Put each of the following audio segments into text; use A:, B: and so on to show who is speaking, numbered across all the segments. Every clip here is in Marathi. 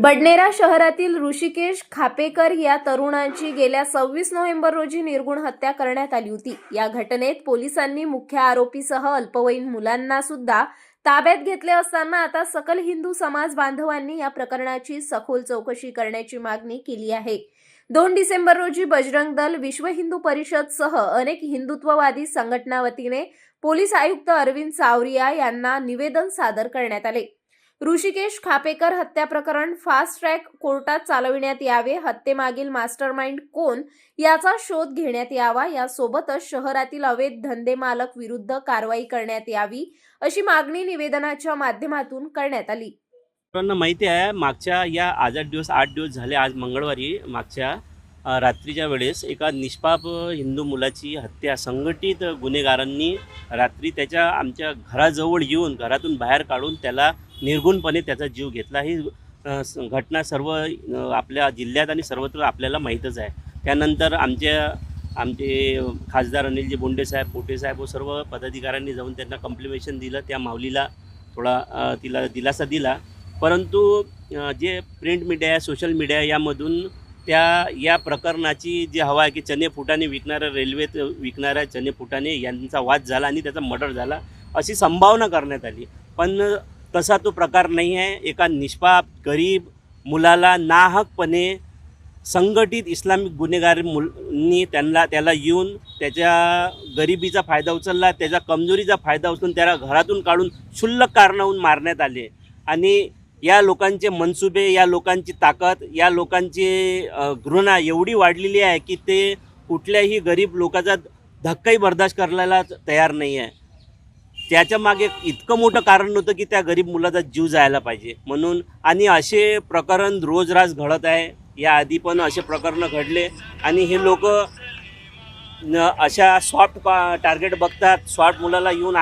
A: बडनेरा शहरातील ऋषिकेश खापेकर या तरुणाची गेल्या सव्वीस नोव्हेंबर रोजी निर्गुण हत्या करण्यात आली होती. या घटनेत पोलिसांनी मुख्य आरोपीसह अल्पवयीन मुलांना सुद्धा ताब्यात घेतले असताना आता सकल हिंदू समाज बांधवांनी या प्रकरणाची सखोल चौकशी करण्याची मागणी केली आहे. दोन डिसेंबर रोजी बजरंग दल विश्व हिंदू परिषद सह अनेक हिंदुत्ववादी संघटना वतीने पोलीस आयुक्त अरविंद सावरिया यांना निवेदन सादर करण्यात आले. ऋषिकेश खापेकर हत्या प्रकरण फास्ट ट्रॅक कोर्टात चालविण्यात यावे. हत्येमागील मास्टरमाइंड कोण? याचा शोध घेण्यात यावा. यासोबतच शहरातील अवैध धंदे मालक विरुद्ध कारवाई करण्यात यावी अशी मागणी निवेदनाच्या माध्यमातून करण्यात आली.
B: सर्वांना माहिती आहे मागच्या या आज आठ दिवस आठ दिवस झाले आज मंगळवारी मागच्या रात्रीच्या वेळेस एका निष्पाप हिंदू मुलाची हत्या. संघटित गुन्हेगारांनी रात्री त्याच्या आमच्या घराजवळ येऊन घरातून बाहेर काढून त्याला निर्गुणपणे त्याचा जीव घेतला ही घटना सर्व आपल्या जिल्ह्यात आणि सर्वत्र आपल्याला माहीतच आहे. त्यानंतर आमच्या आमचे खासदार अनिलजी बोंडेसाहेब पोटेसाहेब व सर्व पदाधिकाऱ्यांनी जाऊन त्यांना कम्प्लिमेशन दिलं. त्या माऊलीला थोडा तिला दिलासा दिला. परंतु जे प्रिंट मीडिया आहे सोशल मीडिया यामधून त्या या प्रकरणाची जी हवा आहे की चने फुटाने विकणाऱ्या रेल्वेत विकणाऱ्या चने फुटाने यांचा वाद झाला आणि त्याचा मर्डर झाला अशी संभावना करण्यात आली. पण तसा तो प्रकार नाही आहे. एका निष्पाप गरीब मुलाला नाहकपणे संघटित इस्लामिक गुन्हेगार मुलनी त्यांना त्याला येऊन त्याच्या गरिबीचा फायदा उचलला त्याच्या कमजोरीचा फायदा उचलून त्याला घरातून काढून क्षुल्लक कारणाहून मारण्यात आले. आणि या लोकांचे मनसुबे या लोकांची ताकद या लोकांची घृणा एवढी वाढलेली आहे की ते कुठल्याही गरीब लोकांचा धक्काही बर्दाश्त करायला तयार नाही आहे. त्याच्यामागे इतकं मोठं कारण नव्हतं की त्या गरीब मुलाचा जीव जायला पाहिजे. म्हणून आणि असे प्रकरण रोजराज घडत आहे. याआधी पण असे प्रकरणं घडले. आणि हे लोक अशा सॉफ्ट टार्गेट बघतात. सॉफ्ट मुलाला येऊन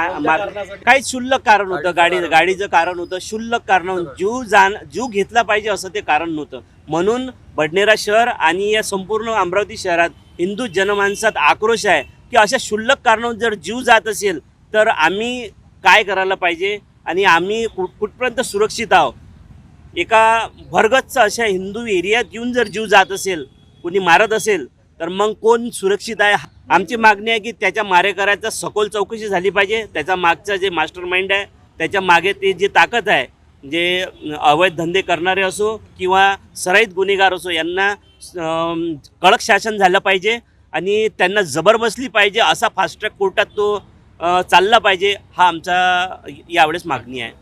B: काही क्षुल्लक कारण होतं. गाडी गाडीचं कारण होतं. क्षुल्लक कारण जीव जाण जीव घेतला पाहिजे असं ते कारण नव्हतं. म्हणून बडनेरा शहर आणि या संपूर्ण अमरावती शहरात हिंदू जनमानसात आक्रोश आहे की अशा क्षुल्लक कारणावरून जर जीव जात असेल तर आम्ही काय करायला पाहिजे आणि आम्ही कुठ कुठपर्यंत सुरक्षित आहोत? एका भरगच्च अशा हिंदू एरियात येऊन जर जीव जात असेल कोणी मारत असेल तर मग कोण सुरक्षित आहे? आमची मागणी आहे की त्याच्या मारेकऱ्याचा सखोल चौकशी झाली पाहिजे. त्याचा मागचा जे मास्टर माइंड आहे त्याच्यामागे ते जे ताकद आहे जे अवैध धंदे करणारे असो किंवा सराईत गुन्हेगार असो यांना कडक शासन झालं पाहिजे आणि त्यांना जबर बसली पाहिजे असा फास्ट ट्रॅक कोर्टात तो चालला पाहिजे हा आमचा यावेळेस मागणी आहे.